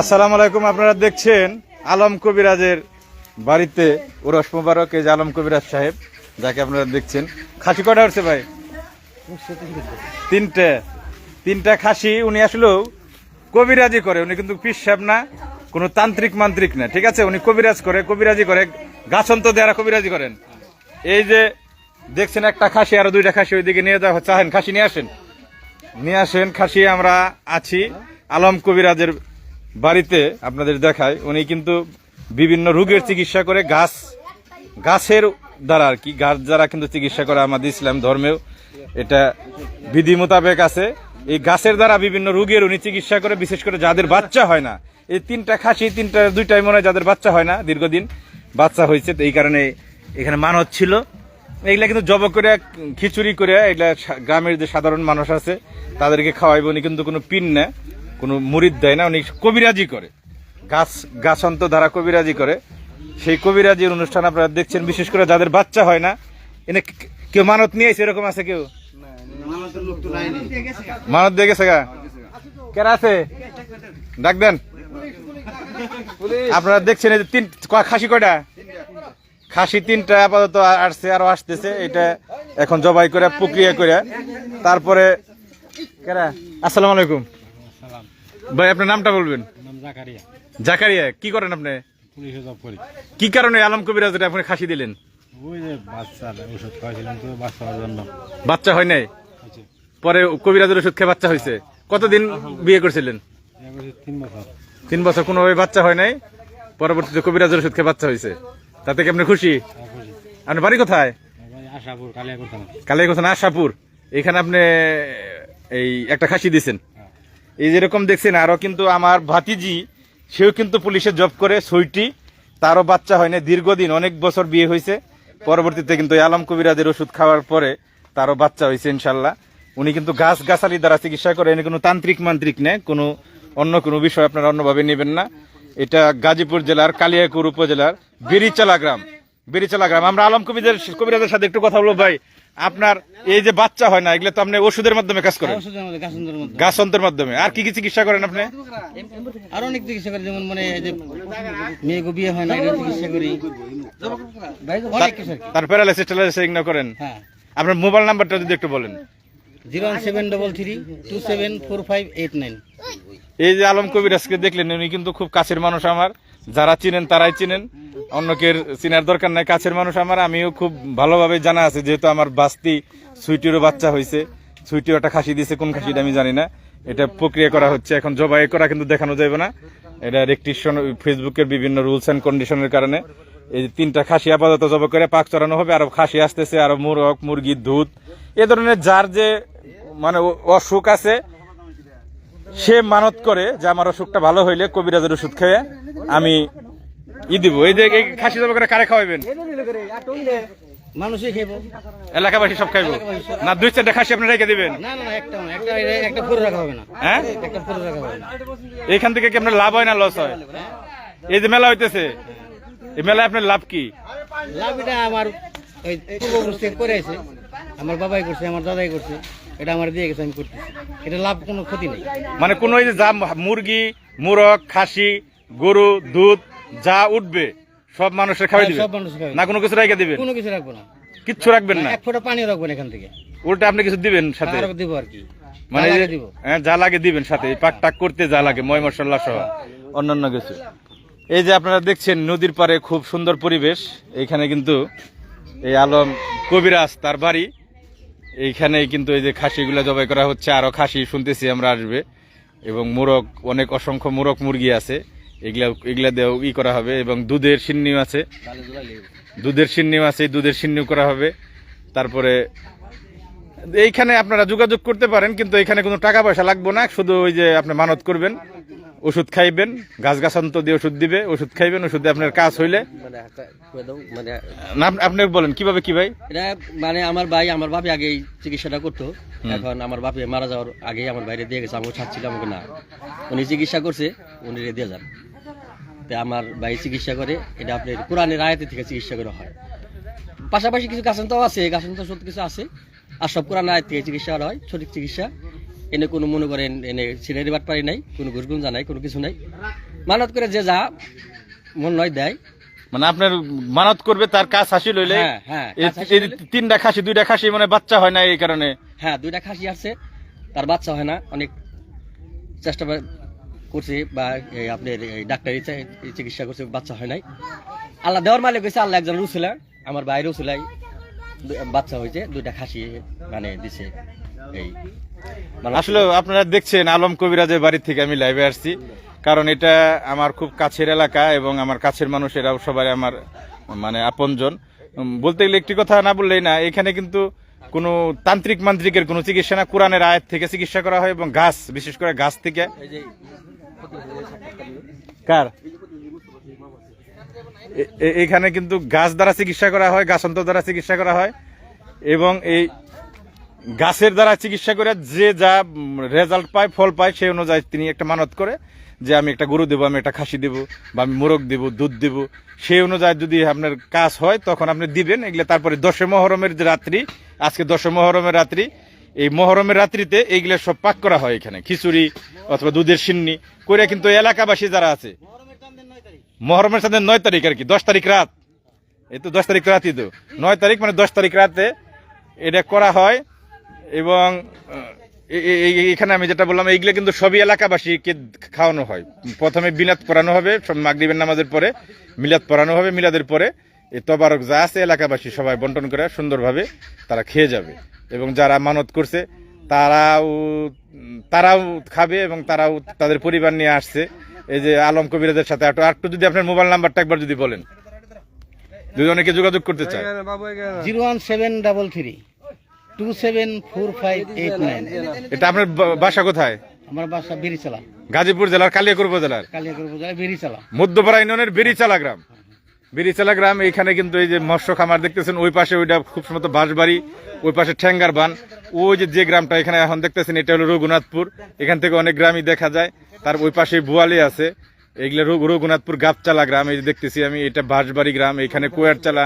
আসসালামু আলাইকুম, আপনারা দেখছেন আলম কবিরাজের বাড়িতে উরস মুবারক, এই যে আলম কবিরাজ সাহেব, যাকে আপনারা দেখছেন। খাসি কটা হচ্ছে ভাই? তিনটে। তিনটা খাসি, উনি আসলেও কবিরাজি করে, উনি কিন্তু পিস সাহেব না, কোনো তান্ত্রিক মান্ত্রিক না, ঠিক আছে? উনি কবিরাজ করে, কবিরাজি করে, গাছন্ত দেয়ারা কবিরাজি করেন। এই যে দেখছেন একটা খাসি, আর দুইটা খাসি ওইদিকে নিয়ে যাওয়া হচ্ছে। খাসি নিয়ে আসেন। নিয়ে আসেন, খাসি, আমরা আছি আলম কবিরাজের বাড়িতে আপনাদের দেখায়, উনি কিন্তু বিভিন্ন রোগের চিকিৎসা করে গাছ, গাছের দ্বারা আর কি, গাছ দ্বারা কিন্তু চিকিৎসা করে আমাদের ইসলাম ধর্মেও, এটা বিধি মোতাবেক আছে। এই গাছের দ্বারা বিভিন্ন রোগের উনি চিকিৎসা করে, বিশেষ করে যাদের বাচ্চা হয় না, এই তিনটা খাসি, তিনটা, দুইটাই মনে হয় যাদের বাচ্চা হয় না, দীর্ঘদিন বাচ্চা হয়েছে এই কারণে এখানে মানত ছিল। এগুলা কিন্তু জব করে, খিচুড়ি করে, এগুলা গ্রামের যে সাধারণ মানুষ আছে, তাদেরকে খাওয়াইব, উনি কিন্তু কোনো পিন না। কোনো মুরিদ দেয় না, উনি কবিরাজি করে। গাছ, গাছন্ত দ্বারা কবিরাজি করে। সেই কবিরাজির অনুষ্ঠান আপনারা দেখছেন, বিশেষ করে যাদের বাচ্চা হয় না, এনে কেউ মানত নিয়ে এসে এরকম আছে কেউ? মানত দিয়ে গেছে গা? কেন আছে? ডাক দেন। আপনারা দেখছেন এই যে তিন খাসি কয়টা? খাসি তিনটা আপাতত আসছে, আরও আসতেছে। এটা এখন জবাই করে, প্রক্রিয়া করে। তারপরে, কেরা? আসসালামু আলাইকুম। ভাই আপনার নামটা বলবেন? জাকারিয়া। কি করেন আপনি? পুলিশে জব করি। কি কারণে আলম কবিরাজ আপনি খাসি দিলেন? ওই যে বাচ্চার ওষুধ খাওয়াছিলাম তো বাচ্চা হওয়ার জন্য। বাচ্চা হয় নাই? পরে কবিরাজের ওষুধ খেয়ে বাচ্চা হয়েছে। কতদিন বিয়ে করছিলেন? তিন বছর। তিন বছর কোনোভাবে বাচ্চা হয় নাই? পরবর্তীতে কবিরাজের ওষুধ খেয়ে বাচ্চা হয়েছে। তাতে কি আপনি খুশি? খুশি। আপনার বাড়ি কোথায়? আশাপুর কালিয়া করতাম কালাই কোথায় আশাপুর। এখানে আপনি এই একটা খাসি দিয়েছেন এই যেরকম দেখছেন আরও কিন্তু আমার ভাতিজি, সেও কিন্তু পুলিশে জব করে, সইটি। তারও বাচ্চা হয় না দীর্ঘদিন, অনেক বছর বিয়ে হয়েছে। পরবর্তীতে কিন্তু আলম কবিরাজের ওষুধ খাওয়ার পরে তারও বাচ্চা হয়েছে, ইনশাল্লাহ। উনি কিন্তু গাছ গাছালি দ্বারা চিকিৎসা করে এনে কোনো তান্ত্রিক মান্ত্রিক নেই, কোনো অন্য কোনো বিষয় আপনারা অন্যভাবে নেবেন না। এটা গাজীপুর জেলার কালিয়াকুর উপজেলার বেরিচালা গ্রাম। বেরিচালা গ্রাম। আমরা আলম কবিদের কবিরাজের সাথে একটু কথা বলব, ভাই। আপনার এই যে বাচ্চা হয় না এগুলো তো আপনি ওষুধের মাধ্যমে কাজ করেন? গাছন্তের মাধ্যমে। আর কি কি চিকিৎসা করেন আপনি? আরও অনেক চিকিৎসা করি যেমন মানে এই যে মেয়েকে বিয়ে হয় না চিকিৎসা করি। তার প্যারালাইসিস ট্যালাইসিস এগুলো করেন? হ্যাঁ। আপনার মোবাইল নাম্বারটা যদি একটু বলেন। Zero one seven double three two seven four five eight nine. এই যে আলম কবিরাজকে দেখলেন উনি কিন্তু খুব কাছের মানুষ আমার। যারা চিনেন তারাই চিনেন। অন্যকের চিনার দরকার নাই। কাছের মানুষ আমার, আমিও খুব ভালোভাবে জানা আছে, যেহেতু আমার বাস্তি সুইটিরও বাচ্চা হয়েছে সুইটিও একটা খাসি দিয়েছে কোন খাসিটা আমি জানি না। এটা প্রক্রিয়া করা হচ্ছে, এখন জবাই করা কিন্তু দেখানো যাবে না। এটা রেকটিশন ফেসবুকের বিভিন্ন রুলস অ্যান্ড কন্ডিশনের কারণে। এই তিনটা খাসি আপাতত জবা করে পাক চড়ানো হবে। আরও খাসি আসতেছে, আরও মুরগ মুরগি দুধ। এ ধরনের যার যে মানে অসুখ আছে সে মানত করে যে আমার অসুখটা ভালো হইলে কবিরাজের ওষুধ খেয়ে আমি ই দিব। এই যে খাসি জবা করে কারে খাওয়াবেন মানুষই খেব। এলাকাবাসী সব খাইবো? না দুই চারটা খাসি আপনি রেখে দিবেন? না না না একটা একটা একটা ফোর রাখা হবে না। হ্যাঁ? একটা ফোর রাখা হবে না। এখান থেকে কি আপনার লাভ হয় না লস হয়? এই যে মেলা হইতেছে এই মেলায় আপনার লাভ কি? লাভ এটা আমার ওই পূর্বপুরুষ থেকে করে আছে। আমার বাবাই করছে আমার দাদাই করছে। এটা আমার দিয়ে গেছে আমি করতেছি। এটা লাভ কোনো ক্ষতি নেই। মানে কোন ওই যে যা মুরগি মুরগ খাসি গরু দুধ যা উঠবে সব মানুষের খাওয়াই দিবেন সব মানুষ খাবে না কোনো কিছু রেখে দিবেন? কোনো কিছু রাখব না। কিচ্ছু রাখবেন না? এক ফোঁটা পানিও রাখব না এখান থেকে। উল্টা আপনি কিছু দিবেন সাথে? আর দিব আর কি। মানে যা লাগে হ্যাঁ, যা লাগে দিবেন সাথে পাক টাক করতে যা লাগে ময় মশলা সহ অন্যান্য কিছু। এই যে আপনারা দেখছেন নদীর পাড়ে খুব সুন্দর পরিবেশ। এইখানে কিন্তু এই আলম কবিরাজ তার বাড়ি। এইখানে কিন্তু এই যে খাসিগুলো জবাই করা হচ্ছে আরও খাসি শুনতেছি আমরা আসবে। এবং মোরগ, অনেক অসংখ্য মোরগ মুরগি আছে। এগুলা এগুলা দেওয়া ই করা হবে এবং দুধের সিন্নিও আছে। দুধের সিন্নিও আছে দুধের সিন্নিও করা হবে। তারপরে এইখানে আপনারা যোগাযোগ করতে পারেন, কিন্তু এখানে কোনো টাকা পয়সা লাগবে না। শুধু ওই যে আপনি মানত করবেন। ওষুধ খাইবেন গাছ গাছান্ত দিয়ে ওষুধ দিবে ওষুধ খাইবেন ওষুধে আপনার কাজ হইলে। মানে মানে আপনি বলেন কীভাবে কি ভাই? এটা মানে আমার ভাই আমার বাপি আগে চিকিৎসাটা করতো। এখন আমার বাপি মারা যাওয়ার আগে আমার বাইরে দিয়ে গেছে আমাকে ছাড়ছিল আমাকে না। উনি চিকিৎসা করছে উনি রে দিয়ে যান। তো আমার ভাই চিকিৎসা করে এটা আপনার কোরআনের আয়াতে থেকে চিকিৎসা করা হয়। পাশাপাশি কিছু গাছান্তও আছে গাছান্ত সব কিছু আছে। আর সব কোরআন আয়াত থেকে চিকিৎসা করা হয় সঠিক চিকিৎসা। এনে কোনো মনে করেন এনে সিনারি বাট পারি নাই কোনো ঘুষগুঞ্জা নাই কোনো কিছু নাই। মানত করে যে যা মন নয় দেয়। মানে আপনার মানত করবে তার কাজ হাসি লইলে হ্যাঁ, হ্যাঁ, হইলে- তিনটা খাসি দুইটা খাসি মানে বাচ্চা হয় না এই কারণে? হ্যাঁ দুইটা খাসি আছে তার বাচ্চা হয় না। অনেক চেষ্টা করছে বা আপনার এই ডাক্তারি চিকিৎসা করছে বাচ্চা হয় নাই। আল্লাহ দেওয়ার মালিক হয়েছে আল্লাহ একজন রুসিলা আমার বাইরেও ছিলাই বাচ্চা হয়েছে দুইটা খাসি মানে দিছে এই আসলে আপনারা দেখছেন আলম কবিরাজের বাড়ি থেকে আমি লাইভে আসছি। কারণ এটা আমার খুব কাছের এলাকা এবং আমার কাছের মানুষেরাও সবাই আমার মানে আপনজন। বলতে গেলে একটি কথা না বললেই না, এখানে কিন্তু কোনো তান্ত্রিক মান্ত্রিকের কোনো চিকিৎসা না, কোরআনের আয়াত থেকে চিকিৎসা করা হয় এবং গাছ, বিশেষ করে গাছ থেকে। কার? এখানে কিন্তু গাছ দ্বারা চিকিৎসা করা হয় গাছন্ত দ্বারা চিকিৎসা করা হয় এবং এই গাছের দ্বারা চিকিৎসা করে যে যা রেজাল্ট পায়, ফল পায়, সেই অনুযায়ী তিনি একটা মানত করে যে আমি একটা গরু দেবো, আমি একটা খাসি দেবো, বা আমি মোরগ দেবো, দুধ দেবো। সেই অনুযায়ী যদি আপনার কাজ হয়, তখন আপনি দিবেন। এগুলো তারপরে দশে মহরমের যে রাত্রি, আজকে দশে মহরমের রাত্রি, এই মহরমের রাত্রিতে এইগুলো সব পাক করা হয় এখানে। খিচুড়ি অথবা দুধের সিন্নি করে কিন্তু এলাকাবাসী যারা আছে, মহরমের সাথে নয় তারিখ আর কি, দশ তারিখ রাত। এই তো দশ তারিখ রাতই তো। নয় তারিখ মানে দশ তারিখ রাতে এটা করা হয়। এবং এখানে আমি যেটা বললাম, এইগুলো কিন্তু সবই এলাকাবাসীকে খাওয়ানো হয়। প্রথমে বিলাত পড়ানো হবে মাগরিবের নামাজের পরে, মিলাদ পড়ানো হবে, মিলাদের পরে। এই তবারক যা আছে এলাকাবাসী সবাই বন্টন করে সুন্দরভাবে তারা খেয়ে যাবে। এবং যারা মানত করছে, তারাও তারাও খাবে এবং তারাও তাদের পরিবার নিয়ে আসছে। এই যে আলম কবিরাদের সাথে একটু একটু যদি আপনার মোবাইল নাম্বারটা একবার যদি বলেন। অনেকে যোগাযোগ করতে চায়? Zero one seven double three. Two seven four five eight nine এটা আপনার বাসা কোথায়? আমার বাসা বেরিচালা। গাজীপুর জেলার কালিয়াকুর উপজেলার। কালিয়াকুর উপজেলা বেরিচালা। মধ্যপাড়া ইউনিয়নের বেরিচালা গ্রাম। বেরিচালা গ্রাম এখানে কিন্তু এই যে মৎস্য খামার দেখতেছেন ওই পাশে ওইটা খুব সম্ভবত বাঁশবাড়ি ওই পাশে ঠ্যাঙ্গার বান। ওই যে যে গ্রামটা এখানে এখন দেখতেছেন এটা হলো রঘুনাথপুর। এখান থেকে অনেক গ্রামই দেখা যায়। তার ওই পাশে বুয়ালি আছে। এগুলো রঘু- রঘুনাথপুর গাবচালা গ্রাম এই যে দেখতেছি আমি এটা বাঁশবাড়ি গ্রাম এখানে কোয়ারচালা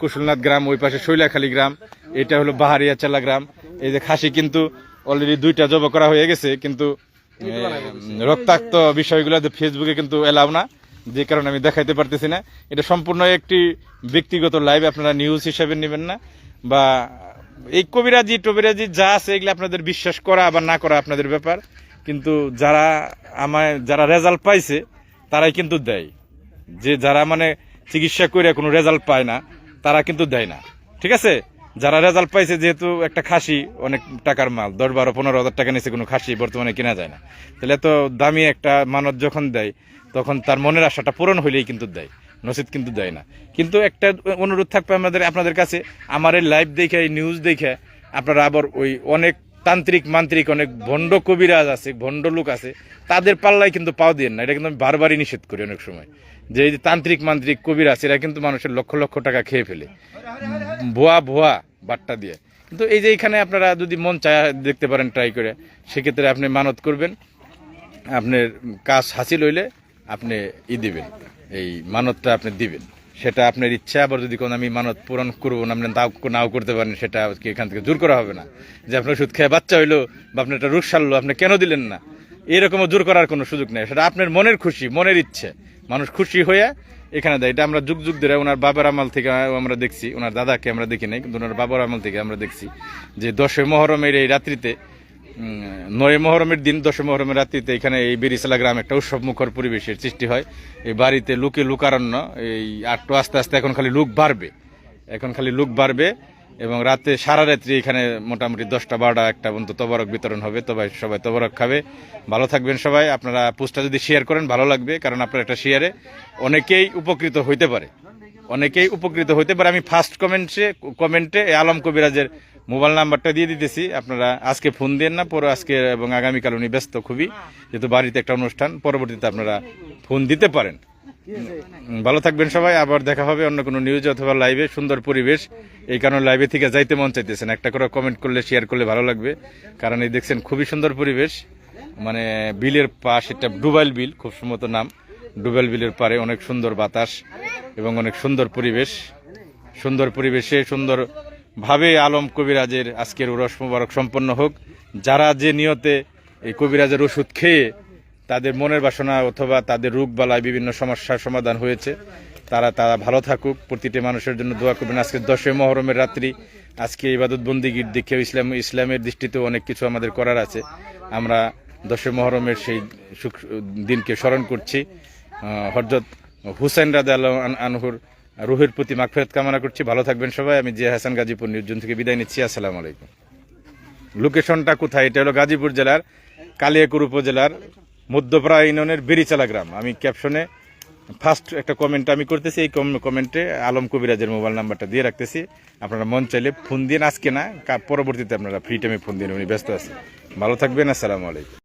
কুশলনাথ গ্রাম ওই পাশে শৈলাখালী গ্রাম এটা হলো বাহারিয়াচালা গ্রাম। এই যে খাসি কিন্তু অলরেডি দুইটা জব করা হয়ে গেছে কিন্তু রক্তাক্ত বিষয়গুলো ফেসবুকে কিন্তু এলাও না যে কারণে আমি দেখাইতে পারতেছি না। এটা সম্পূর্ণ একটি ব্যক্তিগত লাইভ আপনারা নিউজ হিসেবে নেবেন না বা এই কবিরাজি টবিরাজি যা আছে এগুলো আপনাদের বিশ্বাস করা বা না করা আপনাদের ব্যাপার কিন্তু যারা আমায় যারা রেজাল্ট পাইছে তারাই কিন্তু দেয়। যে যারা মানে চিকিৎসা করে কোনো রেজাল্ট পায় না, তারা কিন্তু দেয় না। ঠিক আছে? যারা রেজাল্ট পাইছে যেহেতু একটা খাসি, অনেক টাকার মাল, দশ বারো পনেরো হাজার টাকা নিচে কোনো খাসি, বর্তমানে কেনা যায় না। তাহলে এত দামি একটা মানত যখন দেয়, তখন তার মনের আশাটা পূরণ হইলেই কিন্তু দেয়, নসিদ কিন্তু দেয় না। কিন্তু একটা অনুরোধ থাকবে আমাদের, আপনাদের কাছে। আমার এই লাইভ দেখে, এই নিউজ দেখে আপনারা আবার ওই অনেক তান্ত্রিক, মান্ত্রিক, অনেক ভণ্ড কবিরাজ আছে, ভণ্ড লোক আছে, তাদের পাল্লায় কিন্তু পাও দিয়ে না। এটা কিন্তু আমি বারবারই নিষেধ করি অনেক সময়। যে এই যে তান্ত্রিক, মান্ত্রিক, কবিরাজ, এরা কিন্তু মানুষের লক্ষ লক্ষ টাকা খেয়ে ফেলে। ভুয়া ভুয়া বাট্টা দিয়ে। কিন্তু এই যে এখানে আপনারা যদি মন চায় দেখতে পারেন ট্রাই করে, সেক্ষেত্রে আপনি মানত করবেন। আপনার কাজ হাসিল হইলে আপনি ই দিবেন। এই মানতটা আপনি দিবেন। সেটা আপনার ইচ্ছা, আবার যদি কোনো আমি মানত পূরণ করব না, আপনি তাও নাও করতে পারেন, সেটা এখান থেকে জোর করা হবে না। যে আপনার ওষুধ খেয়ে বাচ্চা হইল বা আপনার একটা রোগ সারলো, আপনি কেন দিলেন না? এরকমও জোর করার কোনো সুযোগ নেই। সেটা আপনার মনের খুশি, মনের ইচ্ছে। মানুষ খুশি হয়ে এখানে দেয়। এটা আমরা যুগ যুগ ধরে ওনার বাবার আমল থেকে আমরা দেখছি, ওনার দাদাকে আমরা দেখি নাই, কিন্তু ওনার বাবার আমল থেকে আমরা দেখছি যে দশই মহরমের এই রাত্রিতে নয় মহরমের দিন, দশ মহরমের রাত্রিতে এখানে এই বেরিসালা গ্রাম একটা উৎসব মুখর পরিবেশের সৃষ্টি হয়। এই বাড়িতে লুকে লুকারণ্য, এই আটটু আস্তে আস্তে এখন খালি লুক বাড়বে। এখন খালি লুক বাড়বে এবং রাতে সারা রাত্রি এখানে মোটামুটি দশটা বারোটা একটা পর্যন্ত তবরক বিতরণ হবে। তবে সবাই তবরক খাবে। ভালো থাকবেন সবাই। আপনারা পোস্টটা যদি শেয়ার করেন, ভালো লাগবে। কারণ আপনার একটা শেয়ারে অনেকেই উপকৃত হইতে পারে। অনেকেই উপকৃত হইতে পারে। আমি ফার্স্ট কমেন্টে কমেন্টে আলম কবিরাজের মোবাইল নাম্বারটা দিয়ে দিতেছি। আপনারা আজকে ফোন দেন না, পরে আজকে এবং আগামীকাল উনি ব্যস্ত খুবই। যেহেতু বাড়িতে একটা অনুষ্ঠান, পরবর্তীতে আপনারা ফোন দিতে পারেন। ভালো থাকবেন সবাই, আবার দেখা হবে অন্য কোনো নিউজ অথবা লাইভে সুন্দর পরিবেশ, এই কারণে লাইভে থেকে যাইতে মন চাইতেছেন একটা করে কমেন্ট করলে শেয়ার করলে ভালো লাগবে। কারণ এই দেখছেন, খুবই সুন্দর পরিবেশ। মানে বিলের পাশ এটা ডুবাইল বিল, খুব সম্মত নাম। ডুবাইল বিলের পারে অনেক সুন্দর বাতাস এবং অনেক সুন্দর পরিবেশ। সুন্দর পরিবেশে সুন্দর ভাবে আলম কবিরাজের আজকের উরস মুবারক সম্পন্ন হোক। যারা যে নিয়তে এই কবিরাজের ওষুধ খেয়ে তাদের মনের বাসনা অথবা তাদের রোগ বালায় বিভিন্ন সমস্যার সমাধান হয়েছে, তারা তারা ভালো থাকুক। প্রতিটি মানুষের জন্য দোয়া করবেন। আজকে দশই মহরমের রাত্রি, আজকে ইবাদত বন্দিগির দিকেও ইসলাম ইসলামের দৃষ্টিতেও অনেক কিছু আমাদের করার আছে। আমরা দশই মহরমের সেই দিনকে স্মরণ করছি। হরজত হুসেন রাদা আনহুর রুহের প্রতি মাগফেরত কামনা করছি। ভালো থাকবেন সবাই। আমি জিয়া হাসান গাজীপুর নিউজন থেকে বিদায় নিচ্ছি। আসসালামু আলাইকুম। লোকেশনটা কোথায়? এটা হলো গাজীপুর জেলার কালিয়াকুর উপজেলার মধ্যপ্রা ইউনিয়নের বেরিচালা গ্রাম। আমি ক্যাপশনে ফার্স্ট একটা কমেন্ট আমি করতেছি। এই কমেন্টে আলম কবিরাজের মোবাইল নাম্বারটা দিয়ে রাখতেছি। আপনারা মন চাইলে ফোন দিন। আজকে না পরবর্তীতে আপনারা ফ্রি টাইমে ফোন দিন। উনি ব্যস্ত আছে ভালো থাকবেন। আসসালামু আলাইকুম।